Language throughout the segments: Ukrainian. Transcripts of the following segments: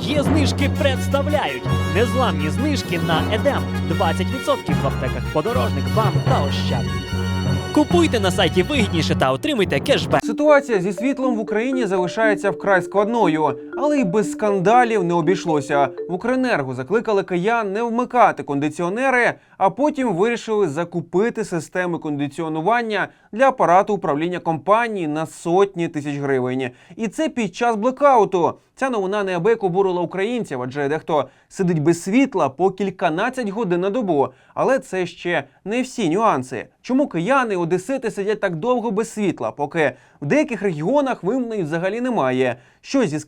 Є знижки представляють незламні знижки на Едем 20% в аптеках подорожник, вам та ощад. Купуйте на сайті вигідніше та отримуйте кешбек. Ситуація зі світлом в Україні залишається вкрай складною, але й без скандалів не обійшлося. В Укренерго закликали киян не вмикати кондиціонери, а потім вирішили закупити системи кондиціонування для апарату управління компанії на сотні тисяч гривень. І це під час блекауту. Ця новина неабияк обурила українців, адже дехто сидить без світла по кільканадцять годин на добу. Але це ще не всі нюанси. Чому кияни, одесити сидять так довго без світла, поки в деяких регіонах вимкнень взагалі немає? Що зі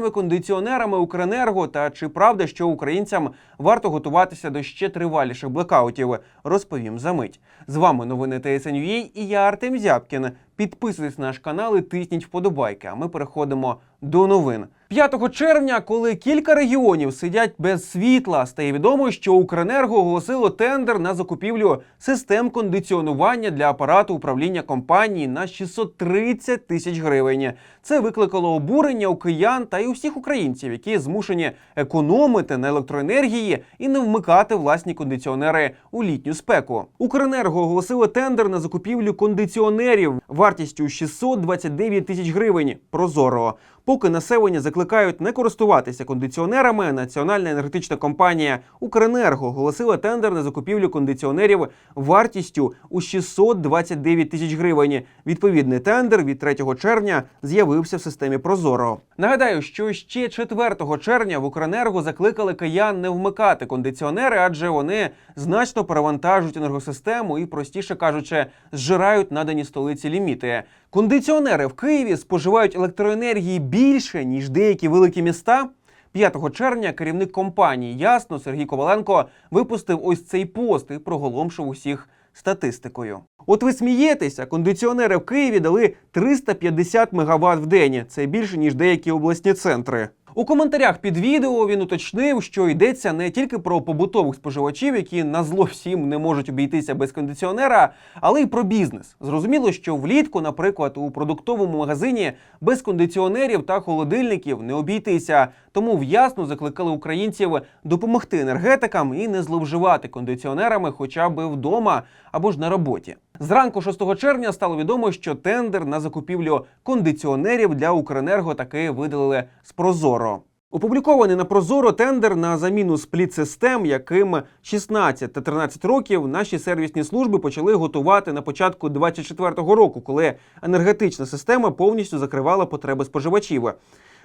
скандальними кондиціонерами Укренерго та чи правда, що українцям варто готуватися до ще триваліших блекаутів? Розповім за мить. З вами новини ТСНЮА і я Артем Зябкін. Підписуйтесь на наш канал і тисніть вподобайки. А ми переходимо до новин. 5 червня, коли кілька регіонів сидять без світла, стає відомо, що Укренерго оголосило тендер на закупівлю систем кондиціонування для апарату управління компанії на 630 тисяч гривень. Це викликало обурення у киян та й у всіх українців, які змушені економити на електроенергії і не вмикати власні кондиціонери у літню спеку. Укренерго оголосило тендер на закупівлю кондиціонерів вартістю 629 тисяч гривень. Прозоро. Поки населення закликають не користуватися кондиціонерами, Національна енергетична компанія Укренерго оголосила тендер на закупівлю кондиціонерів вартістю у 629 тисяч гривень. Відповідний тендер від 3 червня з'явився в системі Прозоро. Нагадаю, що ще 4 червня в Укренерго закликали киян не вмикати кондиціонери, адже вони значно перевантажують енергосистему і, простіше кажучи, зжирають надані столиці ліміти. Кондиціонери в Києві споживають електроенергії більше ніж деякі великі міста. 5 червня керівник компанії Ясно Сергій Коваленко випустив ось цей пост і проголомшив усіх статистикою. От ви смієтеся, кондиціонери в Києві дали 350 МВт в день. Це більше ніж деякі обласні центри. У коментарях під відео він уточнив, що йдеться не тільки про побутових споживачів, які на зло всім не можуть обійтися без кондиціонера, але й про бізнес. Зрозуміло, що влітку, наприклад, у продуктовому магазині без кондиціонерів та холодильників не обійтися. Тому в'ясно закликали українців допомогти енергетикам і не зловживати кондиціонерами, хоча б вдома або ж на роботі. Зранку 6 червня стало відомо, що тендер на закупівлю кондиціонерів для Укренерго таки видалили з Прозоро. Опублікований на Прозоро тендер на заміну спліт-систем, яким 16 та 13 років наші сервісні служби почали готувати на початку 24-го року, коли енергетична система повністю закривала потреби споживачів.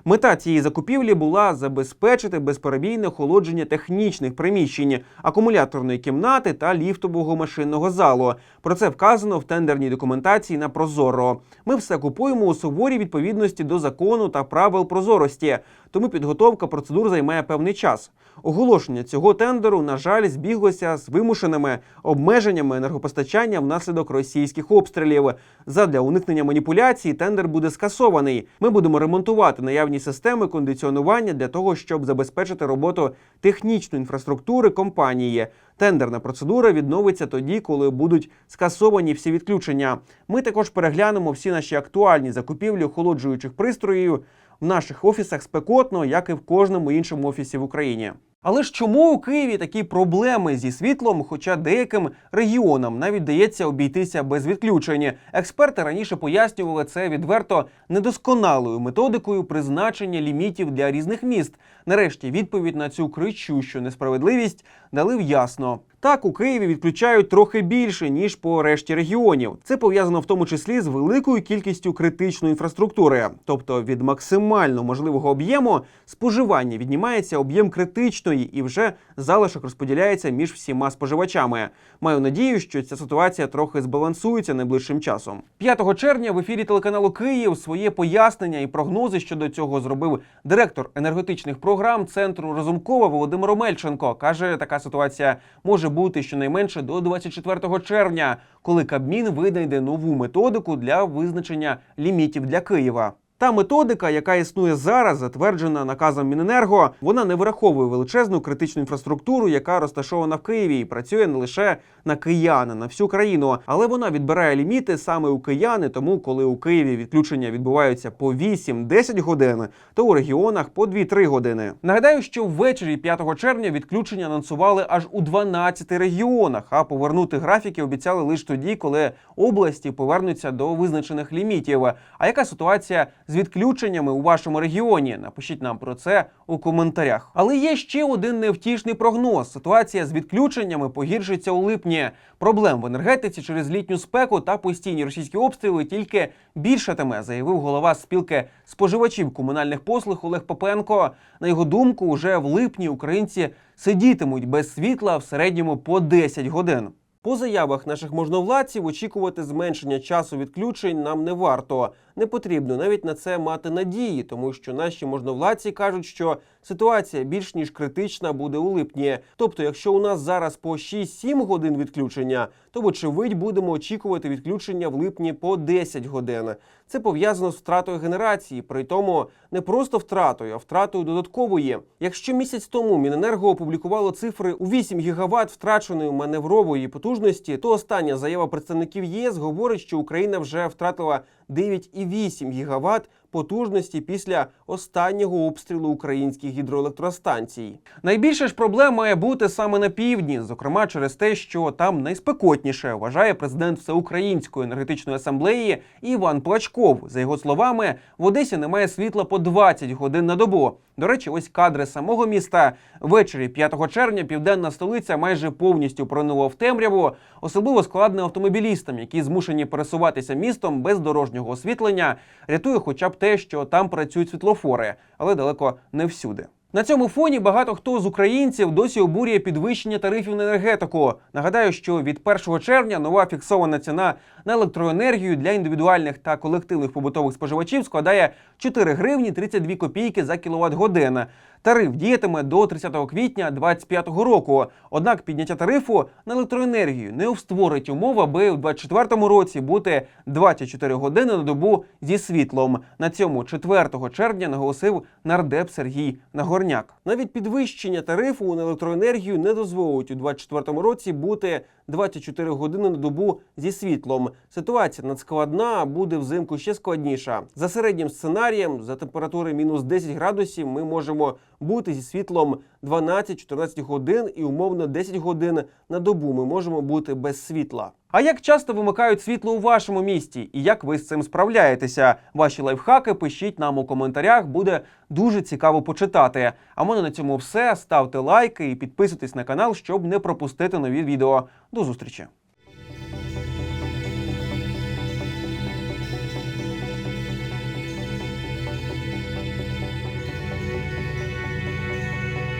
Мета цієї закупівлі була забезпечити безперебійне охолодження технічних приміщень, акумуляторної кімнати та ліфтового машинного залу. Про це вказано в тендерній документації на Прозоро. Ми все купуємо у суворій відповідності до закону та правил прозорості, тому підготовка процедур займає певний час. Оголошення цього тендеру, на жаль, збіглося з вимушеними обмеженнями енергопостачання внаслідок російських обстрілів. Задля уникнення маніпуляцій тендер буде скасований. Ми будемо ремонтувати наявні системи кондиціонування для того, щоб забезпечити роботу технічної інфраструктури компанії. Тендерна процедура відновиться тоді, коли будуть скасовані всі відключення. Ми також переглянемо всі наші актуальні закупівлі охолоджуючих пристроїв в наших офісах спекотно, як і в кожному іншому офісі в Україні. Але ж чому у Києві такі проблеми зі світлом, хоча деяким регіонам навіть дається обійтися без відключення? Експерти раніше пояснювали це відверто недосконалою методикою призначення лімітів для різних міст. Нарешті відповідь на цю кричущу несправедливість дали в'ясно. Так, у Києві відключають трохи більше ніж по решті регіонів. Це пов'язано в тому числі з великою кількістю критичної інфраструктури, тобто від максимально можливого об'єму споживання віднімається об'єм критичної і вже залишок розподіляється між всіма споживачами. Маю надію, що ця ситуація трохи збалансується найближчим часом. 5 червня в ефірі телеканалу Київ своє пояснення і прогнози щодо цього зробив директор енергетичних програм центру Розумкова Володимир Омельченко. каже, така ситуація може бути щонайменше до 24 червня, коли Кабмін видайде нову методику для визначення лімітів для Києва. Та методика, яка існує зараз, затверджена наказом Міненерго, вона не враховує величезну критичну інфраструктуру, яка розташована в Києві і працює не лише на киян, а на всю країну, але вона відбирає ліміти саме у кияни. Тому, коли у Києві відключення відбуваються по 8-10 годин, то у регіонах по 2-3 години. Нагадаю, що ввечері 5 червня відключення анонсували аж у 12 регіонах, а повернути графіки обіцяли лише тоді, коли області повернуться до визначених лімітів. А яка ситуація з відключеннями у вашому регіоні? Напишіть нам про це у коментарях. Але є ще один невтішний прогноз: ситуація з відключеннями погіршиться у липні. Проблем в енергетиці через літню спеку та постійні російські обстріли тільки більшатиме, заявив голова спілки споживачів комунальних послуг Олег Попенко. На його думку, уже в липні українці сидітимуть без світла в середньому по 10 годин. По заявах наших можновладців очікувати зменшення часу відключень нам не варто. Не потрібно навіть на це мати надії, тому що наші можновладці кажуть, що ситуація більш ніж критична буде у липні. Тобто, якщо у нас зараз по 6-7 годин відключення, то вочевидь будемо очікувати відключення в липні по 10 годин. Це пов'язано з втратою генерації, при тому не просто втратою, а втратою додаткової. Якщо місяць тому Міненерго опублікувало цифри у 8 гігават втраченої маневрової потужності, то остання заява представників ЄС говорить, що Україна вже втратила 9,8 гігават потужності після останнього обстрілу українських гідроелектростанцій. Найбільше ж проблем має бути саме на півдні, зокрема через те, що там найспекотніше, вважає президент Всеукраїнської енергетичної асамблеї Іван Плачков. За його словами, в Одесі немає світла по 20 годин на добу. До речі, ось кадри самого міста. Ввечері 5 червня південна столиця майже повністю пронула в темряву. Особливо складно автомобілістам, які змушені пересуватися містом без дорожнього освітлення. Рятує хоча б те, що там працюють світлофори, але далеко не всюди. На цьому фоні багато хто з українців досі обурює підвищення тарифів на енергетику. Нагадаю, що від 1 червня нова фіксована ціна на електроенергію для індивідуальних та колективних побутових споживачів складає 4 гривні 32 копійки за кіловат година. Тариф діятиме до 30 квітня 2025 року. Однак підняття тарифу на електроенергію не створить умов, аби у 2024 році бути 24 години на добу зі світлом. На цьому 4 червня наголосив нардеп Сергій Нагорняк. Навіть підвищення тарифу на електроенергію не дозволить у 2024 році бути 24 години на добу зі світлом. Ситуація надскладна, а буде взимку ще складніша. За середнім сценарієм, за температури мінус 10 градусів, ми можемо бути зі світлом 12-14 годин і умовно 10 годин на добу. Ми можемо бути без світла. А як часто вимикають світло у вашому місті і як ви з цим справляєтеся? Ваші лайфхаки пишіть нам у коментарях, буде дуже цікаво почитати. А мене на цьому все. Ставте лайки і підписуйтесь на канал, щоб не пропустити нові відео. До зустрічі!